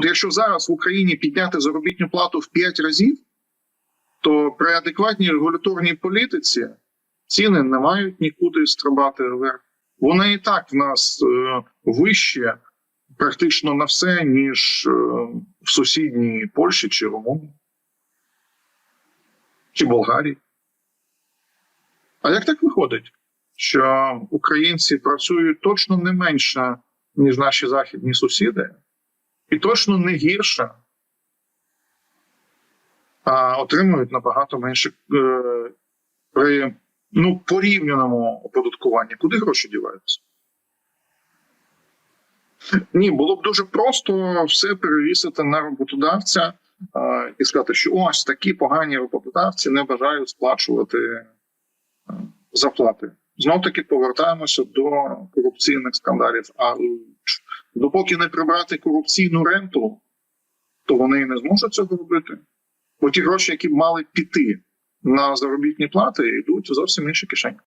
От якщо зараз в Україні підняти заробітну плату в 5 разів, то при адекватній регуляторній політиці ціни не мають нікуди стрибати вверх. Вони і так в нас е, вище практично на все, ніж е, в сусідній Польщі чи Румунії, чи Болгарії. А як так виходить, що українці працюють точно не менше, ніж наші західні сусіди, і точно не гірше, а отримують набагато менше е, при ну, порівняному оподаткуванні. Куди гроші діваються? Ні, було б дуже просто все перевісити на роботодавця е, і сказати, що ось такі погані роботодавці не бажають сплачувати е, зарплати. Знов таки повертаємося до корупційних скандалів. А допоки не прибрати корупційну ренту, то вони не зможуть цього робити. Бо ті гроші, які б мали піти на заробітні плати, йдуть зовсім інші кишені.